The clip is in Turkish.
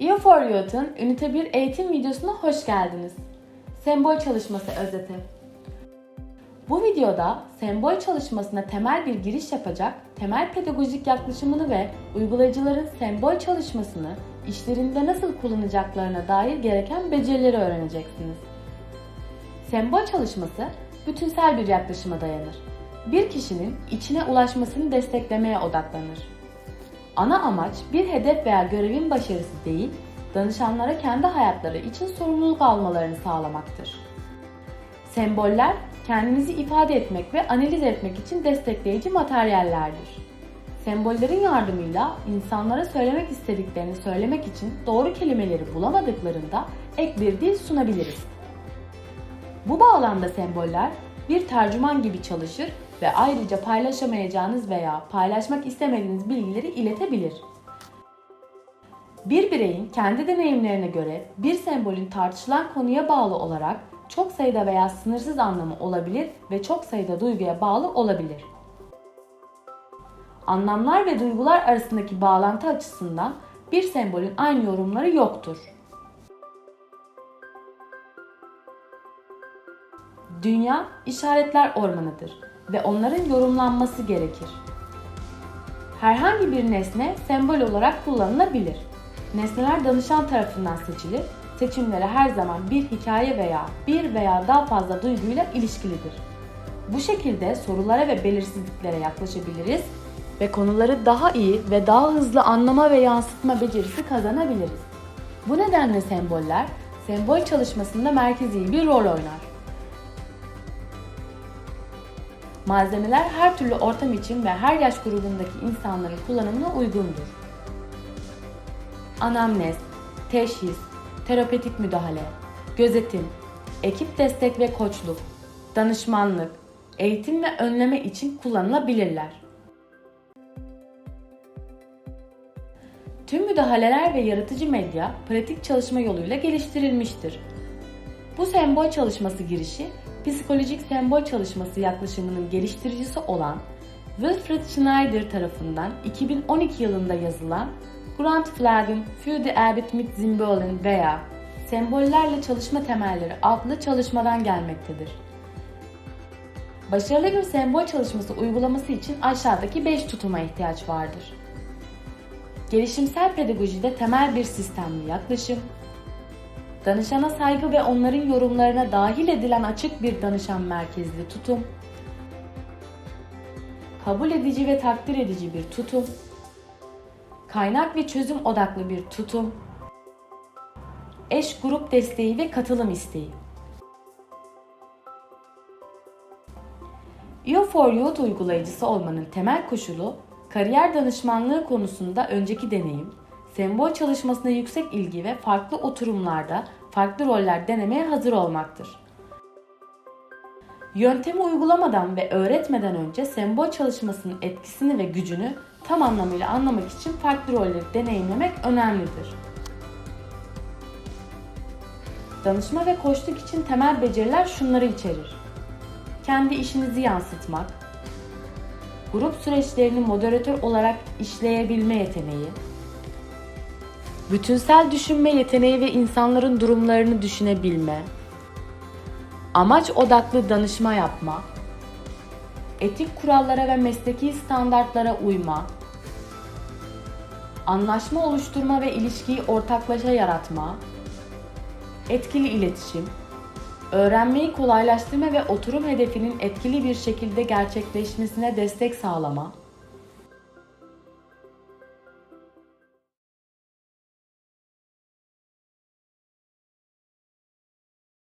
EU for Ünite 1 eğitim videosuna hoş geldiniz. Sembol çalışması özeti. Bu videoda sembol çalışmasına temel bir giriş yapacak, temel pedagojik yaklaşımını ve uygulayıcıların sembol çalışmasını işlerinde nasıl kullanacaklarına dair gereken becerileri öğreneceksiniz. Sembol çalışması bütünsel bir yaklaşıma dayanır. Bir kişinin içine ulaşmasını desteklemeye odaklanır. Ana amaç bir hedef veya görevin başarısı değil, danışanlara kendi hayatları için sorumluluk almalarını sağlamaktır. Semboller, kendinizi ifade etmek ve analiz etmek için destekleyici materyallerdir. Sembollerin yardımıyla insanlara söylemek istediklerini söylemek için doğru kelimeleri bulamadıklarında ek bir dil sunabiliriz. Bu bağlamda semboller bir tercüman gibi çalışır ve ayrıca paylaşamayacağınız veya paylaşmak istemediğiniz bilgileri iletebilir. Bir bireyin kendi deneyimlerine göre bir sembolün tartışılan konuya bağlı olarak çok sayıda veya sınırsız anlamı olabilir ve çok sayıda duyguya bağlı olabilir. Anlamlar ve duygular arasındaki bağlantı açısından bir sembolün aynı yorumları yoktur. Dünya işaretler ormanıdır ve onların yorumlanması gerekir. Herhangi bir nesne sembol olarak kullanılabilir. Nesneler danışan tarafından seçilir. Seçimleri her zaman bir hikaye veya bir veya daha fazla duyguyla ilişkilidir. Bu şekilde sorulara ve belirsizliklere yaklaşabiliriz ve konuları daha iyi ve daha hızlı anlama ve yansıtma becerisi kazanabiliriz. Bu nedenle semboller sembol çalışmasında merkezi bir rol oynar. Malzemeler her türlü ortam için ve her yaş grubundaki insanların kullanımına uygundur. Anamnez, teşhis, terapetik müdahale, gözetim, ekip destek ve koçluk, danışmanlık, eğitim ve önleme için kullanılabilirler. Tüm müdahaleler ve yaratıcı medya pratik çalışma yoluyla geliştirilmiştir. Bu sembol çalışması girişi, psikolojik sembol çalışması yaklaşımının geliştiricisi olan Wilfried Schneider tarafından 2012 yılında yazılan Grundflagen für die Arbeit mit Symbolen veya Sembollerle Çalışma Temelleri adlı çalışmadan gelmektedir. Başarılı bir sembol çalışması uygulaması için aşağıdaki 5 tutuma ihtiyaç vardır. Gelişimsel pedagojide temel bir sistemli yaklaşım, danışana saygı ve onların yorumlarına dahil edilen açık bir danışan merkezli tutum, kabul edici ve takdir edici bir tutum, kaynak ve çözüm odaklı bir tutum, eş grup desteği ve katılım isteği. EU for Youth uygulayıcısı olmanın temel koşulu, kariyer danışmanlığı konusunda önceki deneyim, sembol çalışmasına yüksek ilgi ve farklı oturumlarda farklı roller denemeye hazır olmaktır. Yöntemi uygulamadan ve öğretmeden önce sembol çalışmasının etkisini ve gücünü tam anlamıyla anlamak için farklı rolleri deneyimlemek önemlidir. Danışma ve koçluk için temel beceriler şunları içerir. Kendi işinizi yansıtmak, grup süreçlerini moderatör olarak işleyebilme yeteneği, bütünsel düşünme yeteneği ve insanların durumlarını düşünebilme, amaç odaklı danışma yapma, etik kurallara ve mesleki standartlara uyma, anlaşma oluşturma ve ilişkiyi ortaklaşa yaratma, etkili iletişim, öğrenmeyi kolaylaştırma ve oturum hedefinin etkili bir şekilde gerçekleşmesine destek sağlama,